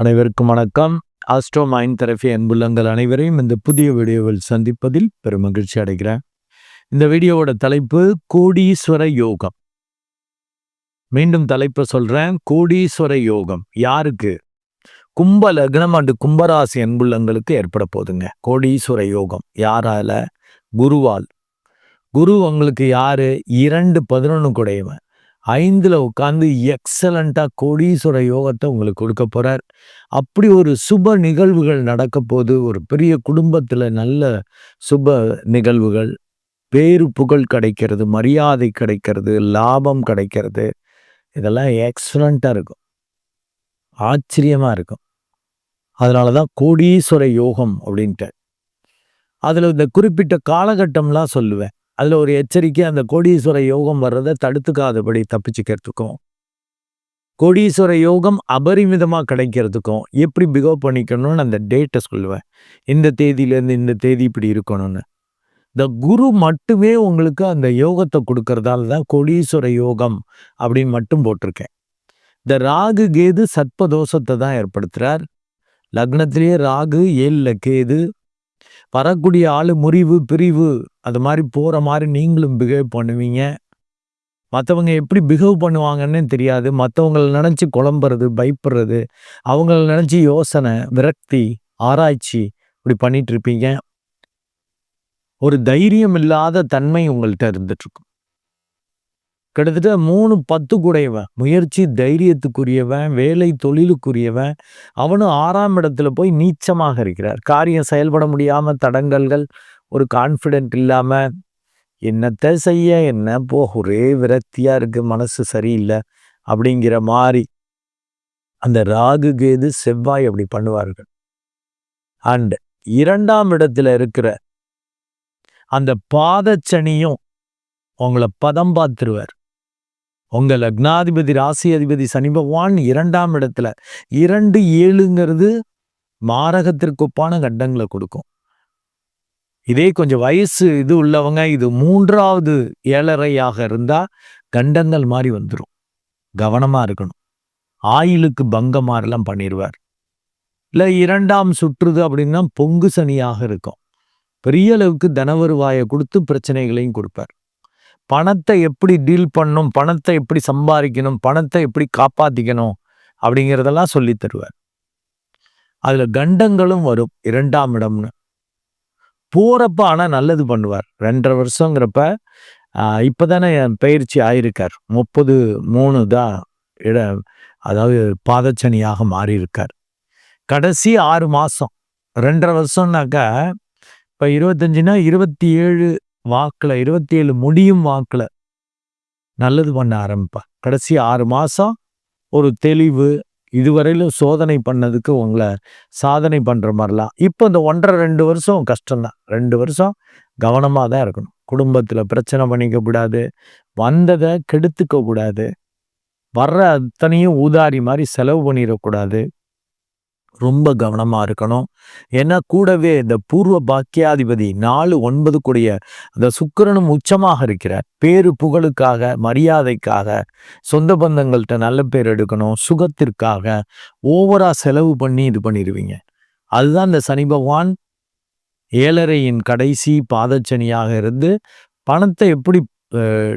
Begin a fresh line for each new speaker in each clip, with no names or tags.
அனைவருக்கும் வணக்கம். Astro mind therapy அன்புள்ளங்கள் அனைவரையும் இந்த புதிய வீடியோவில் சந்திப்பதில் பெரும் மகிழ்ச்சி அடைகிறேன். இந்த வீடியோவோட தலைப்பு கோடீஸ்வர யோகம். மீண்டும் தலைப்பை சொல்கிறேன் கோடீஸ்வர யோகம் யாருக்கு? கும்ப லக்னம் அண்டு கும்பராசி அன்புள்ளங்களுக்கு ஏற்பட போதுங்க. கோடீஸ்வர யோகம் யாரால? குருவால். குரு உங்களுக்கு யாரு? இரண்டு பதினொன்று குடையவன். ஐந்தில் உட்காந்து எக்ஸலண்ட்டாக கோடீஸ்வர யோகத்தை உங்களுக்கு கொடுக்க போகிறார் அப்படி ஒரு சுப நிகழ்வுகள் நடக்க போது ஒரு பெரிய குடும்பத்தில் நல்ல சுப நிகழ்வுகள் பேரு புகழ் கிடைக்கிறது மரியாதை கிடைக்கிறது லாபம் கிடைக்கிறது இதெல்லாம் எக்ஸலண்ட்டாக இருக்கும். ஆச்சரியமாக இருக்கும். அதனாலதான் கோடீஸ்வர யோகம் அப்படின்ட்டு. அதில் இந்த குறிப்பிட்ட காலகட்டம்லாம் சொல்லுவேன். அதில் ஒரு எச்சரிக்கை அந்த கோடீஸ்வர யோகம் வர்றதை தடுத்துக்காதபடி தப்பிச்சுக்கிறதுக்கும். கோடீஸ்வர யோகம் அபரிமிதமாக கிடைக்கிறதுக்கும் எப்படி பிகவ் பண்ணிக்கணும்னு அந்த டேட்டை சொல்லுவேன். இந்த தேதியிலேருந்து இந்த தேதி இப்படி இருக்கணும்னு. இந்த குரு மட்டுமே உங்களுக்கு அந்த யோகத்தை கொடுக்கறதால தான் கோடீஸ்வர யோகம் அப்படின்னு மட்டும் போட்டிருக்கேன். இந்த ராகு கேது சர்ப்பதோஷத்தை தான் ஏற்படுத்துறார். லக்னத்திலேயே ராகு ஏழில் கேது வரக்கூடிய ஆள் முறிவு பிரிவு அது மாதிரி போகிற மாதிரி நீங்களும் பிஹேவ் பண்ணுவீங்க. மற்றவங்க எப்படி பிஹேவ் பண்ணுவாங்கன்னு தெரியாது. மற்றவங்களை நினச்சி குழம்புறது பயப்படுறது அவங்கள நினச்சி யோசனை விரக்தி ஆராய்ச்சி இப்படி பண்ணிகிட்ருப்பீங்க ஒரு தைரியம் இல்லாத தன்மை உங்கள்கிட்ட இருந்துட்டுருக்கும் கிட்டத்தட்ட மூணு பத்து கூடையவன். முயற்சி தைரியத்துக்குரியவன் வேலை தொழிலுக்குரியவன். அவனும் ஆறாம் இடத்துல போய் நீச்சமாக இருக்கிறார். காரியம் செயல்பட முடியாமல் தடங்கல்கள் ஒரு கான்ஃபிடென்ட் இல்லாமல் என்னத்தை செய்ய? என்ன? போ ஒரே விரக்தியாக இருக்குது மனசு சரியில்லை அப்படிங்கிற மாதிரி அந்த ராகு கேது செவ்வாய் அப்படி பண்ணுவார்கள். அண்ட் இரண்டாம் இடத்துல இருக்கிற அந்த பாதச்சனியும் உங்களை பதம் பார்த்துருவார். உங்க லக்னாதிபதி ராசி அதிபதி சனி பகவான் இரண்டாம் இடத்துல. இரண்டு ஏழுங்கிறது மாரகத்திற்கு ஒப்பான கண்டங்களை கொடுக்கும். இதே கொஞ்சம் வயசு இது உள்ளவங்க இது மூன்றாவது ஏழரையாக இருந்தா கண்டங்கள் மாதிரி வந்துடும் கவனமா இருக்கணும். ஆயிலுக்கு பங்க மாதிரிலாம் பண்ணிடுவார் இல்லை இரண்டாம் சுற்றுது அப்படின்னா பொங்கு சனியாக இருக்கும். பெரிய அளவுக்கு தனவருவாயை கொடுத்து பிரச்சனைகளையும் கொடுப்பார். பணத்தை எப்படி டீல் பண்ணும் பணத்தை எப்படி சம்பாதிக்கணும் பணத்தை எப்படி காப்பாற்றிக்கணும் அப்படிங்கிறதெல்லாம் சொல்லி தருவார். அதில் கண்டங்களும் வரும் இரண்டாம் இடம்னு. போகிறப்ப ஆனால் நல்லது பண்ணுவார். ரெண்டரை வருஷங்கிறப்ப இப்பதானே என் பயிற்சி ஆயிருக்கார். முப்பது மூணு தான் இட அதாவது பாதச்சனியாக மாறியிருக்கார். கடைசி ஆறு மாதம் ரெண்டரை வருஷம்னாக்கா இப்போ இருபத்தஞ்சுனா இருபத்தி ஏழு வாக்கில் இருபத்தி ஏழு முடியும் வாக்கில். நல்லது பண்ண ஆரம்பிப்பா. கடைசி ஆறு மாதம் ஒரு தெளிவு இதுவரையிலும் சோதனை பண்ணதுக்கு உங்களை சாதனை பண்ணுற மாதிரிலாம். இப்போ இந்த ஒன்றரை ரெண்டு வருஷம் கஷ்டம்தான். ரெண்டு வருஷம் கவனமாக தான் இருக்கணும். குடும்பத்தில் பிரச்சனை பண்ணிக்க கூடாது. வந்ததை கெடுத்துக்க கூடாது. வர்ற அத்தனையும் ஊதாரி மாதிரி செலவு பண்ணிடக்கூடாது. ரொம்ப கவனமாக இருக்கணும். ஏன்னா கூடவே இந்த பூர்வ பாக்கியாதிபதி நாலு ஒன்பது கூடிய அந்த சுக்கரனும் உச்சமாக இருக்கிற பேரு புகழுக்காக மரியாதைக்காக சொந்த பந்தங்கள்கிட்ட நல்ல பேர் எடுக்கணும் சுகத்திற்காக ஓவரா செலவு பண்ணி இது பண்ணிடுவீங்க அதுதான் இந்த சனி பகவான் ஏழரையின் கடைசி பாதச்சனியாக இருந்து பணத்தை எப்படி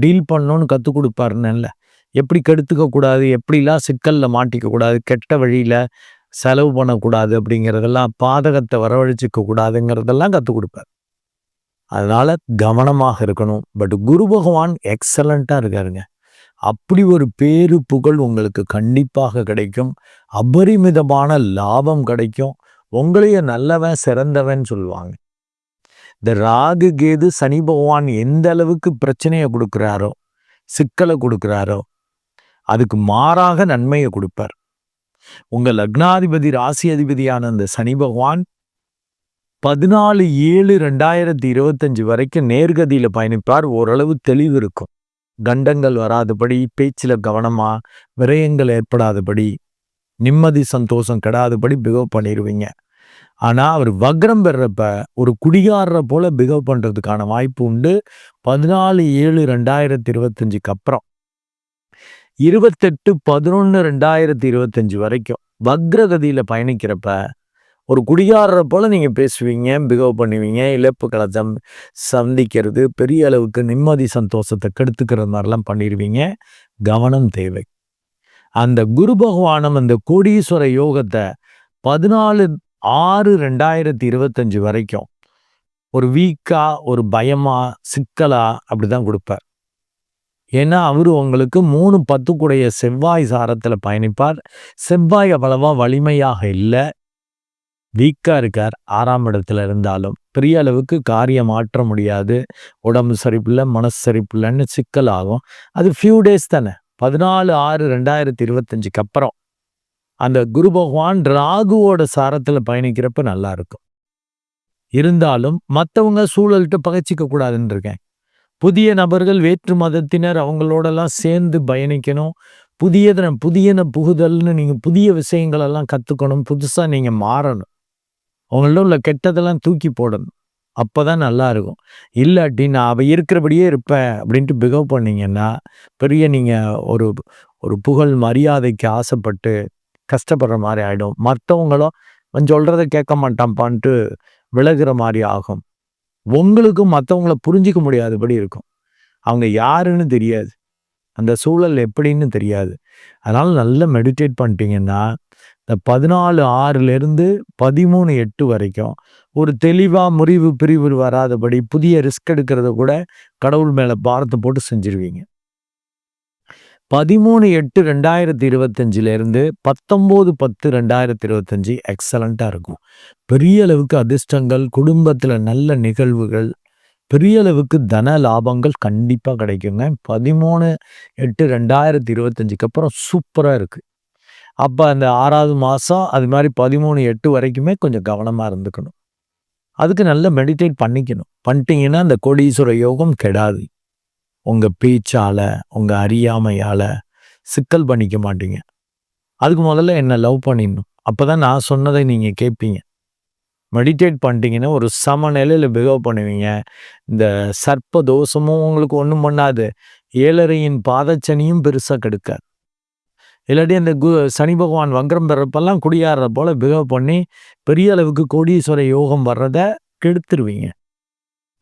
டீல் பண்ணணும்னு கற்றுக் கொடுப்பாருன்னு எப்படி கெடுத்துக்க கூடாது எப்படிலாம் சிக்கலில் மாட்டிக்க கூடாது கெட்ட வழியில் செலவு பண்ணக்கூடாது அப்படிங்கிறதெல்லாம் பாதகத்தை வரவழைச்சிக்க கூடாதுங்கிறதெல்லாம் கற்றுக் கொடுப்பார். அதனால் கவனமாக இருக்கணும். பட் குரு பகவான் எக்ஸலண்ட்டாக இருக்காருங்க. அப்படி ஒரு பேரு புகழ் உங்களுக்கு கண்டிப்பாக கிடைக்கும். அபரிமிதமான லாபம் கிடைக்கும். உங்களையே நல்லவன் சிறந்தவன் சொல்லுவாங்க. இந்த ராகு கேது சனி பகவான் எந்த அளவுக்கு பிரச்சனையை கொடுக்குறாரோ சிக்கலை கொடுக்குறாரோ அதுக்கு மாறாக நன்மையை கொடுப்பார். உங்க லக்னாதிபதி ராசி அதிபதியான அந்த சனி பகவான் பதினாலு ஏழு ரெண்டாயிரத்தி இருபத்தஞ்சு வரைக்கும் நேர்கதியில பயணிப்பார். ஓரளவு தெளிவு இருக்கும். கண்டங்கள் வராதபடி பேச்சில் கவனமா விரயங்கள் ஏற்படாதபடி நிம்மதி சந்தோஷம் கெடாதபடி பிகவ் பண்ணிடுவீங்க ஆனா அவர் வக்ரம் பெறப்ப ஒரு குடிகாரரை போல பிகவ் பண்றதுக்கான வாய்ப்பு உண்டு. பதினாலு ஏழு ரெண்டாயிரத்தி இருபத்தஞ்சுக்கு அப்புறம். இருபத்தெட்டு பதினொன்று ரெண்டாயிரத்தி இருபத்தஞ்சி வரைக்கும் வக்ரகதியில் பயணிக்கிறப்ப ஒரு குடிகாரரை போல் நீங்கள் பேசுவீங்க பிகவ் பண்ணுவீங்க இழப்புகளை சம் சந்திக்கிறது பெரிய அளவுக்கு நிம்மதி சந்தோஷத்தை கெடுத்துக்கிற மாதிரிலாம் பண்ணிடுவீங்க கவனம் தேவை. அந்த குரு பகவானம் அந்த கோடீஸ்வர யோகத்தை பதினாலு ஆறு ரெண்டாயிரத்தி இருபத்தஞ்சு வரைக்கும் ஒரு வீக்காக ஒரு பயமாக சிக்கலாக அப்படி தான் கொடுப்பார். ஏன்னா அவர் உங்களுக்கு மூணு பத்துக்குடைய செவ்வாய் சாரத்தில் பயணிப்பார். செவ்வாய் அவ்வளவா வலிமையாக இல்லை. வீக்காக இருக்கார். ஆறாம் இடத்துல இருந்தாலும். பெரிய அளவுக்கு காரியம் மாற்ற முடியாது. உடம்பு சரிப்பில்லை மனசு சரிப்பில்லைன்னு சிக்கல் ஆகும். அது ஃபியூ டேஸ் தானே. பதினாலு ஆறு ரெண்டாயிரத்தி இருபத்தஞ்சுக்கு அப்புறம். அந்த குரு பகவான் ராகுவோட சாரத்தில் பயணிக்கிறப்ப நல்லா இருக்கும். இருந்தாலும் மற்றவங்க சூழல்கிட்ட பகைச்சிக்க கூடாதுன்னு இருக்கேன். புதிய நபர்கள் வேற்று மதத்தினர் அவங்களோடலாம் சேர்ந்து பயணிக்கணும். புதியதன புதியன புகுதல்னு நீங்கள் புதிய விஷயங்களெல்லாம் கற்றுக்கணும் புதுசாக நீங்கள் மாறணும். அவங்கள்ட்ட உள்ள கெட்டதெல்லாம் தூக்கி போடணும். அப்போ தான் நல்லா இருக்கும். இல்லாட்டி நான் அவள் இருக்கிறபடியே இருப்பேன் அப்படின்ட்டு பிகவ் பண்ணிங்கன்னா பெரிய நீங்கள் ஒரு ஒரு புகழ் மரியாதைக்கு ஆசைப்பட்டு கஷ்டப்படுற மாதிரி ஆகிடும் மற்றவங்களும் கொஞ்சம் சொல்கிறத கேட்க மாட்டான்ப்பான்ட்டு விலகிற மாதிரி ஆகும். உங்களுக்கும் மற்றவங்கள புரிஞ்சிக்க முடியாதபடி இருக்கும். அவங்க யாருன்னு தெரியாது. அந்த சூழல் எப்படின்னு தெரியாது. அதனால் நல்லா மெடிடேட் பண்ணிட்டீங்கன்னா இந்த பதினாலு ஆறுலேருந்து பதிமூணு எட்டு வரைக்கும் ஒரு தெளிவாக முறிவு பிரிவு வராதபடி புதிய ரிஸ்க் எடுக்கிறத கூட கடவுள் மேலே பாரத்தை போட்டு செஞ்சிருவீங்க. பதிமூணு எட்டு ரெண்டாயிரத்தி இருபத்தஞ்சிலேருந்து பத்தொம்போது பத்து ரெண்டாயிரத்தி இருபத்தஞ்சி எக்ஸலண்ட்டாக இருக்கும். பெரிய அளவுக்கு அதிர்ஷ்டங்கள் குடும்பத்தில் நல்ல நிகழ்வுகள் பெரிய அளவுக்கு தன லாபங்கள் கண்டிப்பாக கிடைக்குங்க. பதிமூணு எட்டு ரெண்டாயிரத்தி இருபத்தஞ்சிக்கு அப்புறம் சூப்பராக இருக்குது அப்போ அந்த ஆறாவது மாதம் அது மாதிரி பதிமூணு எட்டு வரைக்குமே கொஞ்சம் கவனமாக இருந்துக்கணும். அதுக்கு நல்ல மெடிடேட் பண்ணிக்கணும். பண்ணிட்டீங்கன்னா அந்த கோடீஸ்வர யோகம் கெடாது. உங்கள் பேச்சால் உங்கள் அறியாமையால் சிக்கல் பண்ணிக்க மாட்டீங்க. அதுக்கு முதல்ல என்னை லவ் பண்ணிடணும்? அப்போ தான் நான் சொன்னதை நீங்கள் கேட்பீங்க மெடிடேட் பண்ணிட்டீங்கன்னா ஒரு சமநிலையில் பிஹேவ் பண்ணுவீங்க. இந்த சர்ப்ப தோஷமும் உங்களுக்கு ஒன்றும் பண்ணாது. ஏழரையின் பாதச்சனியும் பெருசாக கெடுக்காது. இல்லாட்டி அந்த கு சனி பகவான் வங்கரம் பெறப்பெல்லாம் குடியாடுற போல் பிஹேவ் பண்ணி பெரிய அளவுக்கு கோடீஸ்வர யோகம் வர்றதை கெடுத்துருவீங்க.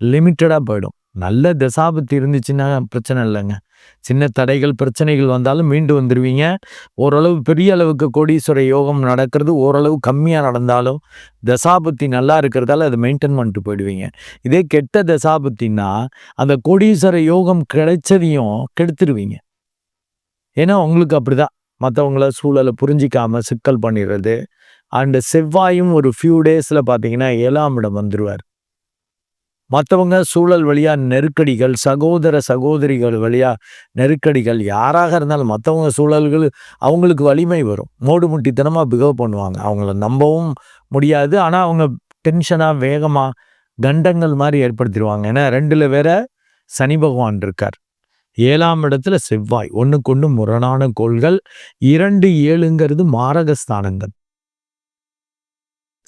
லிமிட்டடாக போயிடும். நல்ல தசாபத்து இருந்துச்சுன்னா பிரச்சனை இல்லைங்க. சின்ன தடைகள் பிரச்சனைகள் வந்தாலும் மீண்டு வந்துடுவீங்க ஓரளவு பெரிய அளவுக்கு கோடீஸ்வர யோகம் நடக்கிறது ஓரளவு கம்மியாக நடந்தாலும் தசாபத்தி நல்லா இருக்கிறதால அதை மெயின்டைன் பண்ணிட்டு போயிடுவீங்க. இதே கெட்ட தசாபத்தின்னா அந்த கோடீஸ்வர யோகம் கிடைச்சதையும் கெடுத்துருவீங்க. ஏன்னா உங்களுக்கு அப்படிதான். மற்றவங்கள சூழலை புரிஞ்சிக்காமல் சிக்கல் பண்ணிடுறது. அண்டு செவ்வாயும் ஒரு ஃபியூ டேஸில் பார்த்தீங்கன்னா ஏழாம் இடம் வந்துடுவார் மற்றவங்க சூழல் வழியாக நெருக்கடிகள் சகோதர சகோதரிகள் வழியாக நெருக்கடிகள் யாராக இருந்தாலும் மற்றவங்க சூழல்கள் அவங்களுக்கு வலிமை வரும். மோடு முட்டித்தனமாக பிகவ் பண்ணுவாங்க. அவங்கள நம்பவும் முடியாது. ஆனால் அவங்க டென்ஷனாக வேகமாக கண்டங்கள் மாதிரி ஏற்படுத்திடுவாங்க ஏன்னா ரெண்டில் வேற சனி பகவான் இருக்கார். ஏழாம் இடத்துல செவ்வாய். ஒன்றுக்கு ஒன்று முரணான கோள்கள். இரண்டு ஏழுங்கிறது மாரகஸ்தானங்கள்.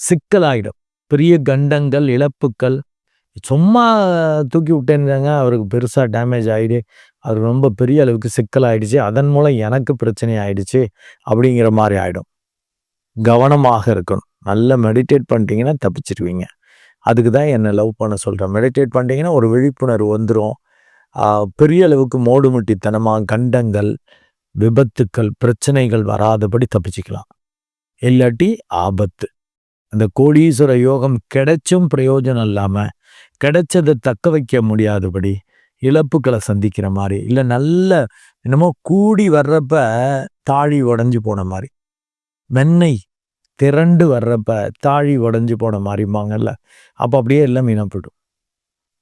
சிக்கலாயிடும். பெரிய கண்டங்கள் இழப்புக்கள் சும்மா தூக்கி விட்டேன்னாங்க அவருக்கு பெருசாக டேமேஜ் ஆகிடு அது ரொம்ப பெரிய அளவுக்கு சிக்கல் ஆயிடுச்சு. அதன் மூலம் எனக்கு பிரச்சனை ஆயிடுச்சு. அப்படிங்கிற மாதிரி ஆகிடும் கவனமாக இருக்கணும். நல்லா மெடிடேட் பண்ணிட்டீங்கன்னா தப்பிச்சிருவீங்க. அதுக்கு தான் என்னை லவ் பண்ண சொல்கிறேன் மெடிடேட் பண்ணிட்டீங்கன்னா ஒரு விழிப்புணர்வு வந்துடும் பெரிய அளவுக்கு மோடுமுட்டித்தனமாக கண்டங்கள் விபத்துக்கள் பிரச்சனைகள் வராதபடி தப்பிச்சுக்கலாம். இல்லாட்டி ஆபத்து. அந்த கோடீஸ்வர யோகம் கிடைச்சும் பிரயோஜனம் இல்லாமல் கிடைச்சதை தக்க வைக்க முடியாதபடி இழப்புகளை சந்திக்கிற மாதிரி இல்லை நல்ல என்னமோ கூடி வர்றப்ப தாழி உடஞ்சி போன மாதிரி வெண்ணெய் திரண்டு வர்றப்ப தாழி உடஞ்சி போன மாதிரிம்பாங்கல்ல அப்போ அப்படியே எல்லாம் வீணப்படும்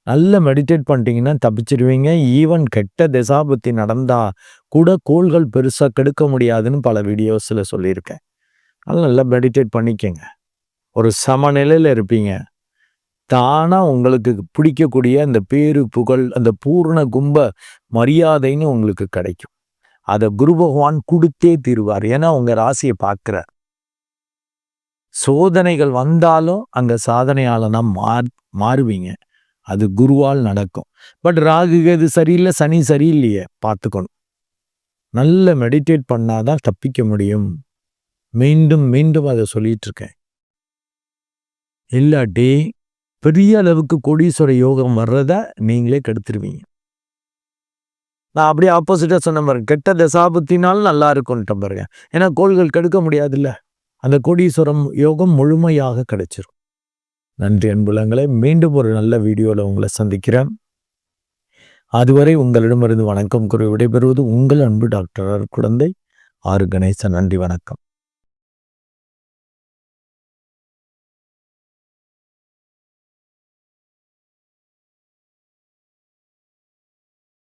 நல்லா மெடிடேட் பண்ணிட்டீங்கன்னா தப்பிச்சிடுவீங்க ஈவன் கெட்ட திசாபத்தி நடந்தா கூட கோள்கள் பெருசாக கெடுக்க முடியாதுன்னு பல வீடியோஸில் சொல்லியிருக்கேன். அதனால் நல்லா மெடிடேட் பண்ணிக்கங்க. ஒரு சமநிலையில் இருப்பீங்க. தானாக உங்களுக்கு பிடிக்கக்கூடிய அந்த பேரு புகழ் அந்த பூர்ண கும்ப மரியாதைன்னு உங்களுக்கு கிடைக்கும். அதை குரு பகவான் கொடுத்தே தீருவார். ஏன்னா உங்கள் ராசியை பார்க்குறார். சோதனைகள் வந்தாலும் அங்கே சாதனையாளனா மார் மாறுவீங்க. அது குருவால் நடக்கும். பட் ராகு எது சரியில்லை சனி சரியில்லையே பார்த்துக்கணும். நல்ல மெடிடேட் பண்ணாதான் தப்பிக்க முடியும். மீண்டும் மீண்டும் அதை சொல்லிட்டு இருக்கேன். இல்லாட்டி பெரிய அளவுக்கு கோடீஸ்வர யோகம் வர்றத நீங்களே கெடுத்துருவீங்க. நான் அப்படியே ஆப்போசிட்டாக சொன்ன பாருங்க. கெட்ட தசாபத்தினாலும் நல்லா இருக்கும்ட்ட பாருங்க. ஏன்னா கோள்கள் கெடுக்க முடியாதுல்ல. அந்த கோடீஸ்வரம் யோகம் முழுமையாக கிடைச்சிரும். நன்றி அன்புலங்களை மீண்டும் ஒரு நல்ல வீடியோவில் உங்களை சந்திக்கிறேன். அதுவரை உங்களிடமிருந்து வணக்கம் கூறி விடைபெறுவது உங்கள் அன்பு டாக்டர் குழந்தை ஆறு கணேசன் நன்றி வணக்கம்.